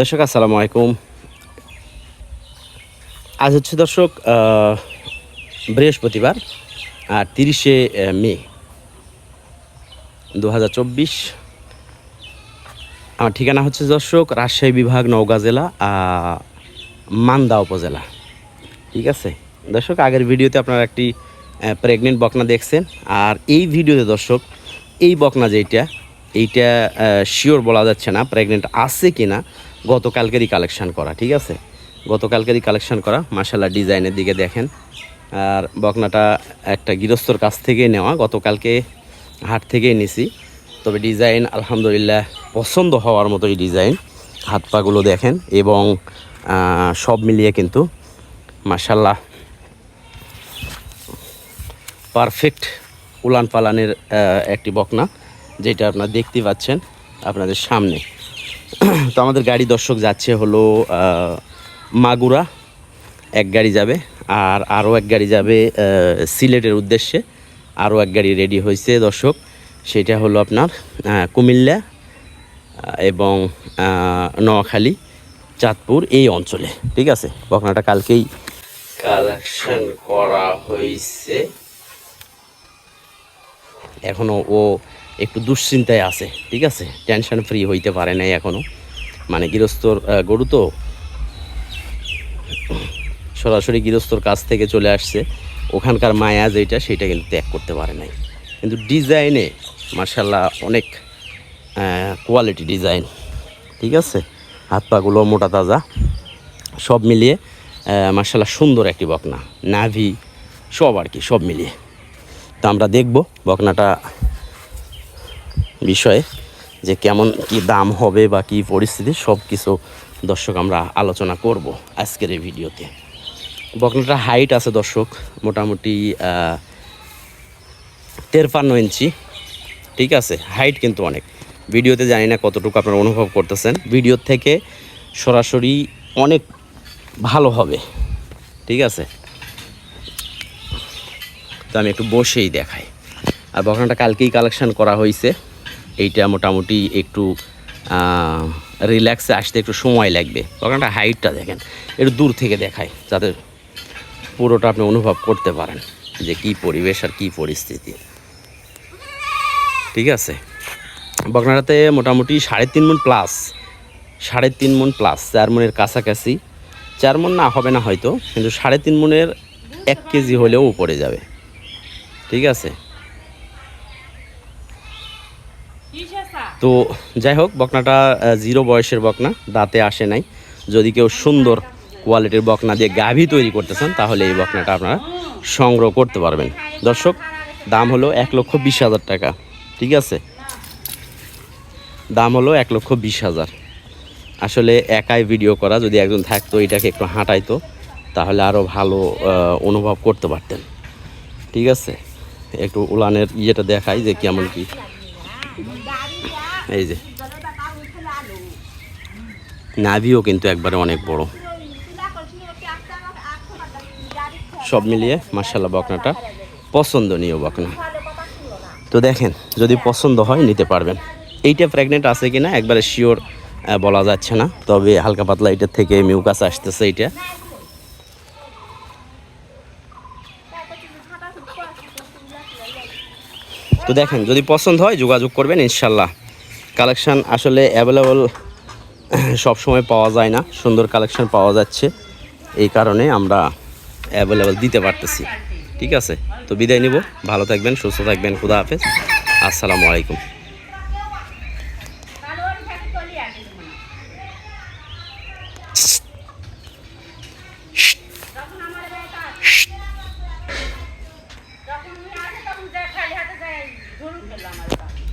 দর্শক, আসসালামু আলাইকুম। আজ হচ্ছে দর্শক বৃহস্পতিবার আর তিরিশে মে দু হাজার চব্বিশ। আমার ঠিকানা হচ্ছে দর্শক, রাজশাহী বিভাগ, নওগাঁ জেলা মান্দা উপজেলা। ঠিক আছে? দর্শক, আগের ভিডিওতে আপনারা একটি প্রেগনেন্ট বকনা দেখছেন, আর এই ভিডিওতে দর্শক, এই বকনা যেইটা, এইটা শিওর বলা যাচ্ছে না প্রেগনেন্ট আছে কি না গতকালকেরই কালেকশান করা, ঠিক আছে? গতকালকেরই কালেকশান করা মাসাল্লাহ ডিজাইনের দিকে দেখেন। আর বকনাটা একটা গৃহস্থর কাছ থেকে নেওয়া, গতকালকে হাট থেকেই নিছি তবে ডিজাইন আলহামদুলিল্লাহ পছন্দ হওয়ার মতোই ডিজাইন, হাত পাগুলো দেখেন, এবং সব মিলিয়ে কিন্তু মাসাল্লাহ পারফেক্ট উলান পালানের একটি বকনা, যেটা আপনারা দেখতে পাচ্ছেন আপনাদের সামনে। তো আমাদের গাড়ি দর্শক যাচ্ছে হলো মাগুরা। এক গাড়ি যাবে আর আরও এক গাড়ি যাবে সিলেটের উদ্দেশ্যে। আরও এক গাড়ি রেডি হয়েছে দর্শক, সেটা হলো আপনার কুমিল্লা এবং নোয়াখালী, চাঁদপুর এই অঞ্চলে। ঠিক আছে? বকনাটা কালকেই কালেকশন করা হয়েছে। এখনও ও একটু দুশ্চিন্তায় আছে, ঠিক আছে? টেনশন ফ্রি হইতে পারে নাই এখনও। মানে গৃহস্থর গরু তো সরাসরি গৃহস্থর কাছ থেকে চলে আসছে। ওখানকার মায়া যেটা সেটা কিন্তু ত্যাগ করতে পারে নাই। কিন্তু ডিজাইনে মার্শাল্লাহ অনেক কোয়ালিটি ডিজাইন, ঠিক আছে? হাত পাগুলো মোটা তাজা। সব মিলিয়ে মার্শাল্লাহ সুন্দর একটি বকনা। নাভি, সব আর কি, সব মিলিয়ে। তো আমরা দেখব বকনাটা বিষয়ে যে কেমন কি দাম হবে বা কি পরিস্থিতি, সব কিছু দর্শক আমরা আলোচনা করব আজকের এই ভিডিওতে। বকনাটা হাইট আছে দর্শক, মোটামুটি তেরপান্ন ইঞ্চি। ঠিক আছে? হাইট কিন্তু অনেক। ভিডিওতে জানি না কতটুকু আপনারা অনুভব করতেছেন। ভিডিওর থেকে সরাসরি অনেক ভালো হবে। ঠিক আছে? তো আমি একটু বসেই দেখাই। আর বকনাটা কালকেই কালেকশন করা হয়েছে এইটা মোটামুটি একটু রিল্যাক্সে আসতে একটু সময় লাগবে। বকনাটা হাইটটা দেখেন, একটু দূর থেকে দেখায়, যাতে পুরোটা আপনি অনুভব করতে পারেন যে কি পরিবেশ আর কি পরিস্থিতি। ঠিক আছে? বকনাটাতে মোটামুটি সাড়ে তিন মন প্লাস সাড়ে তিন মন প্লাস চার মনের কাছাকাছি। চার মন না, হবে না হয়তো, কিন্তু সাড়ে তিন মনের এক কেজি হলেও উপরে যাবে। ঠিক আছে? তো যাই হোক, বকনাটা জিরো বয়সের বকনা, দাঁতে আসে নাই। যদি কেউ সুন্দর কোয়ালিটির বকনা দিয়ে গাভী তৈরি করতেছেন তাহলে এই বকনাটা আপনারা সংগ্রহ করতে পারবেন। দর্শক, দাম হলো এক লক্ষ বিশ হাজার টাকা, ঠিক আছে? দাম হলো এক লক্ষ বিশ হাজার। আসলে একাই ভিডিও করা, যদি একজন থাকতো, এটাকে একটু হাঁটাইতো, তাহলে আরও ভালো অনুভব করতে পারতেন। ঠিক আছে? একটু উলানের ইয়েটা দেখাই যে কেমন কি এই যে। নাভিও কিন্তু একবারে অনেক বড়। সব মিলিয়ে মার্শাল্লাহ বকনাটা পছন্দনীয় বকনা। তো দেখেন, যদি পছন্দ হয়, নিতে পারবেন। এইটা প্রেগনেন্ট আছে কিনা, একবারে শিওর বলা যাচ্ছে না। তবে হালকা পাতলা এটার থেকে মিউকাস আসতেছে এইটা। তো দেখেন, যদি পছন্দ হয় যোগাযোগ করবেন ইনশাল্লাহ। কালেকশান আসলে অ্যাভেলেবল সবসময় পাওয়া যায় না, সুন্দর কালেকশান পাওয়া যাচ্ছে। এই কারণে আমরা অ্যাভেলেবল দিতে পারতেছি। ঠিক আছে? তো বিদায় নিব। ভালো থাকবেন, সুস্থ থাকবেন, খুদা হাফেজ। আসসালামু আলাইকুম। যখন আমি আসে